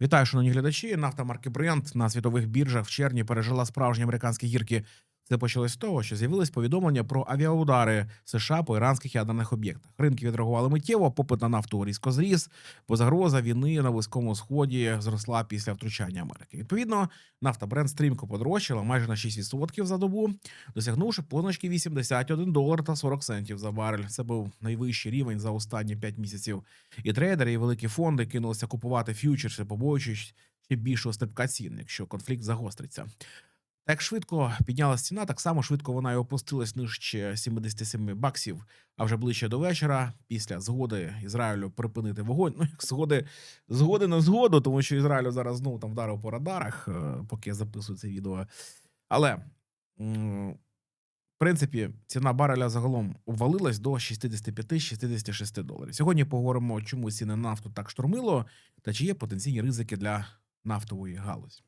Вітаю, шановні глядачі. Нафта марки Brent на світових біржах в червні пережила справжні американські гірки. Це почалось з того, що з'явились повідомлення про авіаудари США по іранських ядерних об'єктах. Ринки відреагували миттєво, попит на нафту різко зріс, бо загроза війни на близькому сході зросла після втручання Америки. Відповідно, нафта Brent стрімко подорожчала майже на 6% за добу, досягнувши позначки 81 долар та 40 центів за барель. Це був найвищий рівень за останні 5 місяців. І трейдери, і великі фонди кинулися купувати ф'ючерси, побоюючись ще більшого стрибка цін, якщо конфлікт загостриться. Так швидко піднялась ціна, так само швидко вона і опустилась нижче 77 баксів. А вже ближче до вечора, після згоди Ізраїлю припинити вогонь. Ну як згоди, згоди на згоду, тому що Ізраїлю зараз знову там вдарив по радарах, е, поки я записую це відео. Але в принципі, ціна бареля загалом обвалилась до 65-66 доларів. Сьогодні поговоримо, чому ціни на нафту так штормило, та чи є потенційні ризики для нафтової галузі.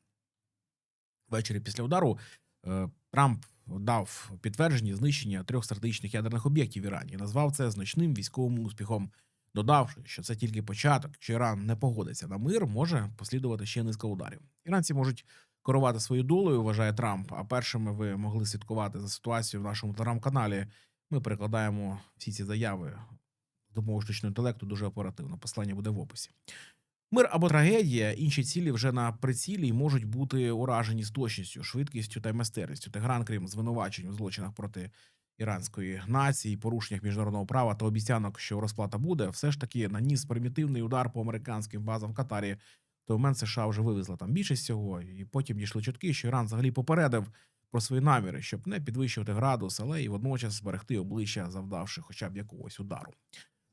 Ввечері після удару е, Трамп дав підтвердження знищення трьох стратегічних ядерних об'єктів в Ірані. Назвав це значним військовим успіхом, додавши, що це тільки початок. Якщо Іран не погодиться на мир, може послідувати ще низка ударів. Іранці можуть керувати свою долею, вважає Трамп. А першими ви могли слідкувати за ситуацією в нашому телеграм-каналі. Ми перекладаємо всі ці заяви з допомогою штучного інтелекту дуже оперативно. Послання буде в описі. Мир або трагедія, інші цілі вже на прицілі і можуть бути уражені з точністю, швидкістю та майстерністю. Тегран, крім звинувачень у злочинах проти іранської нації, порушеннях міжнародного права та обіцянок, що розплата буде, все ж таки наніс примітивний удар по американським базам в Катарі. В той момент США вже вивезла там більшість цього, і потім дійшли чутки, що Іран взагалі попередив про свої наміри, щоб не підвищувати градус, але і водночас зберегти обличчя, завдавши хоча б якогось удару.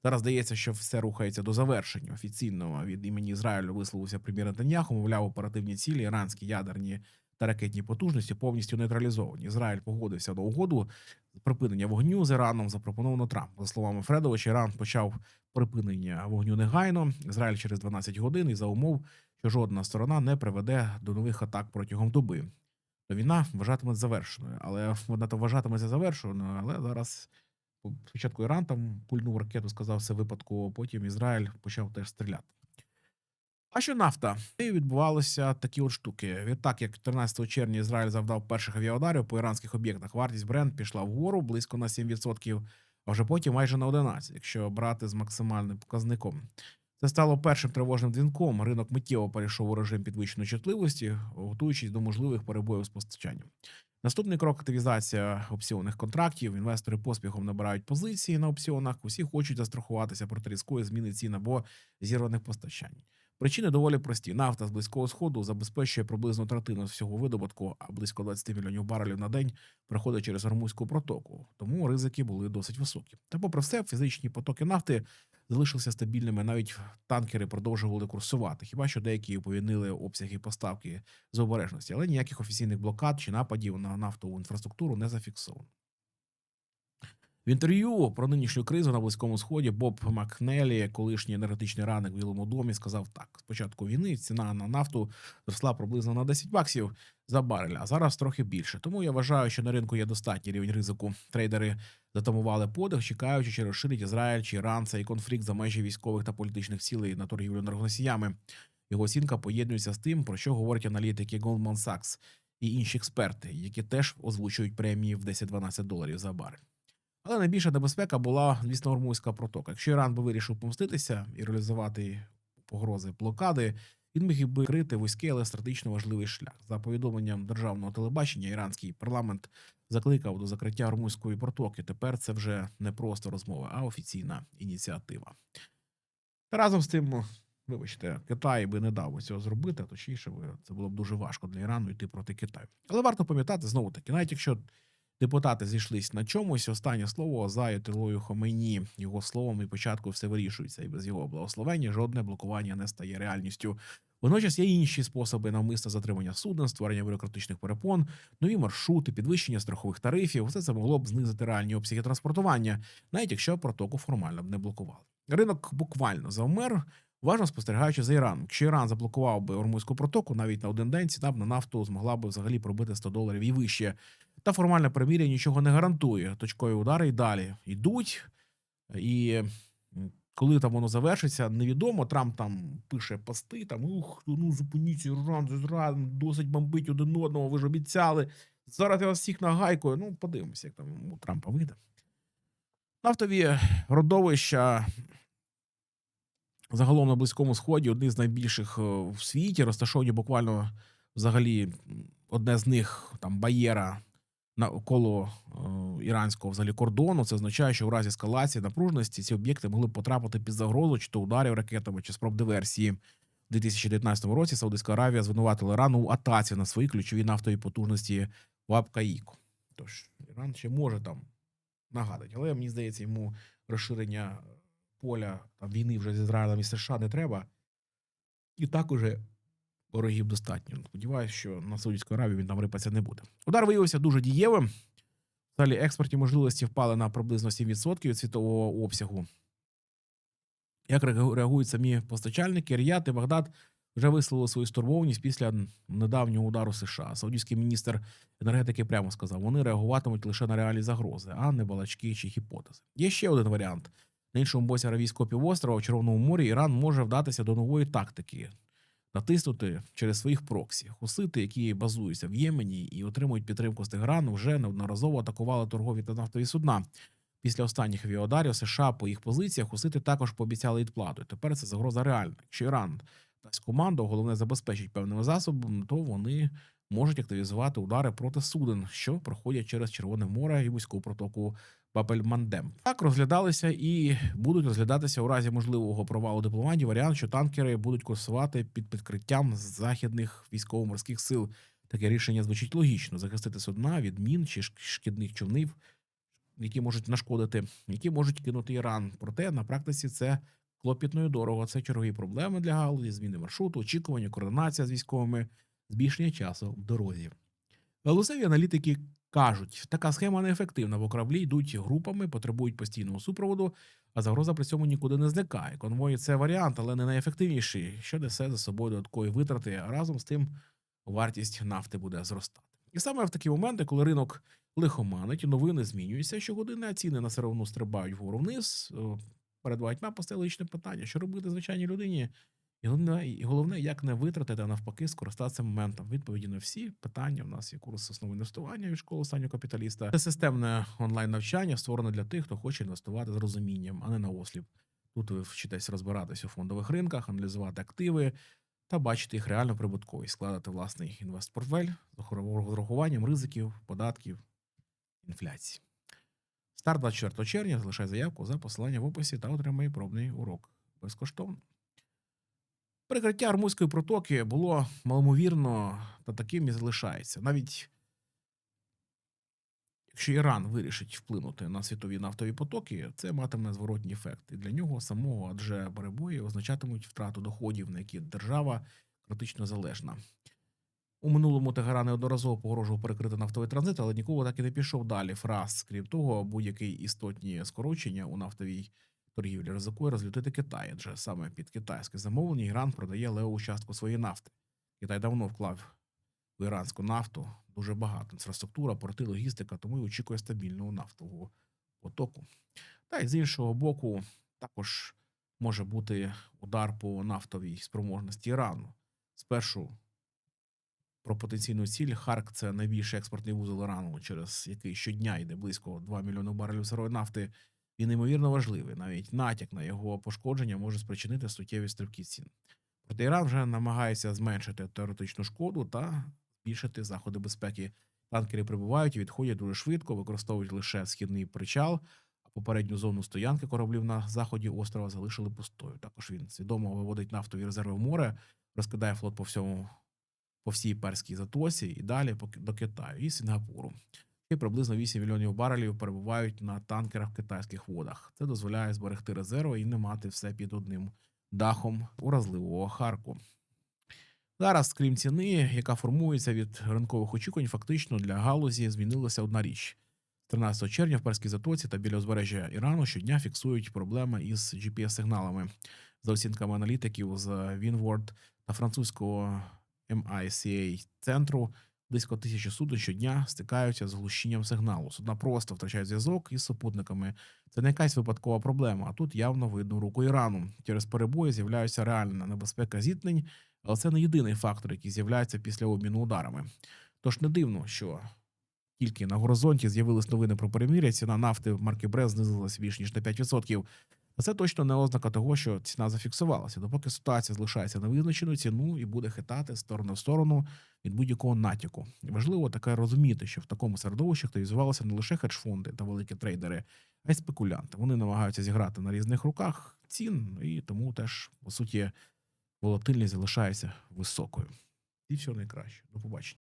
Зараз здається, що все рухається до завершення. Офіційно від імені Ізраїлю висловився прем'єр Нетаньяху, мовляв, оперативні цілі, іранські ядерні та ракетні потужності повністю нейтралізовані. Ізраїль погодився до угоду припинення вогню з Іраном. Запропоновано Трамп. За словами Фредовича, Іран почав припинення вогню негайно. Ізраїль через 12 годин і за умов, що жодна сторона не приведе до нових атак протягом доби. То війна вважатиме завершеною, але вона то вважатиметься завершеною, але зараз. Спочатку Іран там пульнув ракету, сказав все випадку. Потім Ізраїль почав теж стріляти. А що нафта? І відбувалися такі от штуки. Відтак, як 13 червня Ізраїль завдав перших авіаударів по іранських об'єктах, вартість бренд пішла вгору близько на 7%, а вже потім майже на 11%, якщо брати з максимальним показником. Це стало першим тривожним дзвінком. Ринок миттєво перейшов у режим підвищеної чутливості, готуючись до можливих перебоїв з постачанням. Наступний крок активізація опціонних контрактів. Інвестори поспіхом набирають позиції на опціонах. Усі хочуть застрахуватися проти різкої зміни цін або зірваних постачань. Причини доволі прості. Нафта з близького сходу забезпечує приблизно третину всього видобутку, а близько 20 мільйонів барелів на день проходить через Гормузьку протоку. Тому ризики були досить високі. Та, попри все, фізичні потоки нафти залишилися стабільними. Навіть танкери продовжували курсувати. Хіба що деякі уповільнили обсяги поставки з обережності, але ніяких офіційних блокад чи нападів на нафтову інфраструктуру не зафіксовано. В інтерв'ю про нинішню кризу на близькому сході Боб Макнелі, колишній енергетичний радник в Білому домі, сказав так: спочатку війни ціна на нафту зросла приблизно на 10 баксів за барель, а зараз трохи більше. Тому я вважаю, що на ринку є достатній рівень ризику. Трейдери затамували подих, чекаючи, чи розширить Ізраїль чи Іран цей конфлікт за межі військових та політичних цілей на торгівлю енергоносіями. Його оцінка поєднується з тим, про що говорять аналітики Goldman Sachs і інші експерти, які теж озвучують премії в 10-12 доларів за барель. Але найбільша небезпека була, звісно, Ормузька протока. Якщо Іран би вирішив помститися і реалізувати погрози блокади, він міг би крити вузький, але стратегічно важливий шлях. За повідомленням державного телебачення, іранський парламент закликав до закриття Ормузької протоки. Тепер це вже не просто розмова, а офіційна ініціатива. Та разом з тим, вибачте, Китай би не дав цього зробити, точніше, це було б дуже важко для Ірану йти проти Китаю. Але варто пам'ятати знову таки, навіть якщо депутати зійшлись на чомусь, останнє слово за Ятилою Хомейні. Його словом і початку все вирішується, і без його благословення жодне блокування не стає реальністю. Водночас є інші способи навмисне затримання суден, створення бюрократичних перепон, нові маршрути, підвищення страхових тарифів. Все це могло б знизити реальні обсяги транспортування, навіть якщо протоку формально б не блокували. Ринок буквально завмер. Уважно спостерігаючи за Іраном. Якщо Іран заблокував би Ормузьку протоку, навіть на один день ціна б на нафту змогла б взагалі пробити 100 доларів і вище. Та формальне примір'я нічого не гарантує. Точкові удари і далі йдуть, і Коли там воно завершиться, невідомо. Трамп там пише пости, там ух, ну зупиніться, Іран, зрада, досить бомбить один одного, ви ж обіцяли. Зараз я вас всіх нагайкою. Ну, подивимося, як там у Трампа вийде. Нафтові родовища загалом на Близькому Сході одні з найбільших е, в світі, розташовані буквально взагалі одне з них там Баєра навколо е, іранського взагалі кордону. Це означає, що в разі ескалації напруженості ці об'єкти могли б потрапити під загрозу чи то ударів ракетами, чи спроб диверсії. У 2019 році Саудовська Аравія звинуватила Іран у атаці на свої ключові нафтові потужності в Абкаїку. Тож Іран ще може там нагадати, але мені здається, йому розширення поля там, війни вже з Ізраїлем і США не треба. І так уже ворогів достатньо. Сподіваюся, що на Саудівську Аравію він там рипатися не буде. Удар виявився дуже дієвим. Далі експортні можливості впали на приблизно 7% від світового обсягу. Як реагують самі постачальники, Ріяд і Багдад вже висловили свою стурбованість після недавнього удару США. Саудівський міністр енергетики прямо сказав: вони реагуватимуть лише на реальні загрози, а не балачки чи гіпотези. Є ще один варіант. На іншому боці Аравійського півострова в Червоному морі Іран може вдатися до нової тактики натиснути через своїх проксі. Хусити, які базуються в Ємені і отримують підтримку з Тегерану, вже неодноразово атакували торгові та нафтові судна. Після останніх авіаударів США по їх позиціях хусити також пообіцяли відплату. Тепер це загроза реальна. Якщо Іран дасть команду, головне забезпечить певними засобами, то вони можуть активізувати удари проти суден, що проходять через Червоне море і вузьку протоку Бабель-Мандем. Так розглядалися і будуть розглядатися у разі можливого провалу дипломатії варіант, що танкери будуть курсувати під підкриттям західних військово-морських сил. Таке рішення звучить логічно: захистити судна від мін чи шкідних човнів, які можуть нашкодити, які можуть кинути Іран. Проте на практиці це клопітно і дорого. Це чергові проблеми для галузі, зміни маршруту, очікування, координація з військовими, збільшення часу в дорозі. Галузеві аналітики кажуть, така схема неефективна, бо кораблі йдуть групами, потребують постійного супроводу, а загроза при цьому нікуди не зникає. Конвої це варіант, але не найефективніший, що несе за собою додаткові витрати, а разом з тим вартість нафти буде зростати. І саме в такі моменти, коли ринок лихоманить, новини змінюються щогодини, а ціни на сировину стрибають вгору вниз. е, Перед багатьма постає логічне питання, що робити звичайній людині, і головне, і головне, як не витратити, а навпаки, скористатися моментом. Відповіді на всі питання. У нас є курс основи інвестування від школи останнього капіталіста. Це системне онлайн навчання, створене для тих, хто хоче інвестувати з розумінням, а не на осліп. Тут ви вчитесь розбиратись у фондових ринках, аналізувати активи та бачити їх реальну прибутковість, складати власний інвестпортфель з урахуванням ризиків, податків, інфляції. Старт 24 червня. Залишай заявку за посиланням в описі та отримай пробний урок безкоштовно. Прикриття Армузької протоки було маломовірно та таким і залишається. Навіть якщо Іран вирішить вплинути на світові нафтові потоки, це матиме зворотній ефект і для нього самого, адже перебої означатимуть втрату доходів, на які держава критично залежна. У минулому Тегеран неодноразово погрожував перекрити нафтовий транзит, але ніколи так і не пішов далі. Фраз, крім того, будь-які істотні скорочення у нафтовій торгівлі ризикує розлютити Китай, адже саме під китайське замовлення Іран продає леву частку своєї нафти. Китай давно вклав в іранську нафту дуже багато. Інфраструктура, порти, логістика, тому й очікує стабільного нафтового потоку. Та й з іншого боку, також може бути удар по нафтовій спроможності Ірану. Спершу про потенційну ціль Харк це найбільший експортний вузол Ірану, через який щодня йде близько 2 мільйони барелів сирої нафти. Він неймовірно важливий. Навіть натяк на його пошкодження може спричинити суттєві стрибки цін. Проте Іран вже намагається зменшити теоретичну шкоду та збільшити заходи безпеки. Танкери прибувають і відходять дуже швидко, використовують лише східний причал, а попередню зону стоянки кораблів на заході острова залишили пустою. Також він свідомо виводить нафтові резерви в море, розкидає флот по всьому по всій перській затоці і далі по- до Китаю і Сінгапуру. І приблизно 8 мільйонів барелів перебувають на танкерах в китайських водах. Це дозволяє зберегти резерви і не мати все під одним дахом уразливого харку. Зараз, крім ціни, яка формується від ринкових очікувань, фактично для галузі змінилася одна річ. 13 червня в Перській затоці та біля узбережжя Ірану щодня фіксують проблеми із GPS-сигналами. За оцінками аналітиків з Windward та французького MICA центру, Близько тисячі суден щодня стикаються з глушінням сигналу. Судна просто втрачають зв'язок із супутниками. Це не якась випадкова проблема, а тут явно видно руку Ірану. Через перебої з'являється реальна небезпека зіткнень, але це не єдиний фактор, який з'являється після обміну ударами. Тож не дивно, що тільки на горизонті з'явились новини про перемір'я, ціна нафти марки Брест знизилась більш ніж на 5%. Це точно не ознака того, що ціна зафіксувалася. Допоки ситуація залишається невизначеною, ціну і буде хитати з сторони в сторону від будь-якого натяку. Важливо таке розуміти, що в такому середовищі активізувалися не лише хедж-фонди та великі трейдери, а й спекулянти. Вони намагаються зіграти на різних руках цін, і тому теж по суті волатильність залишається високою. І все найкраще. До побачення.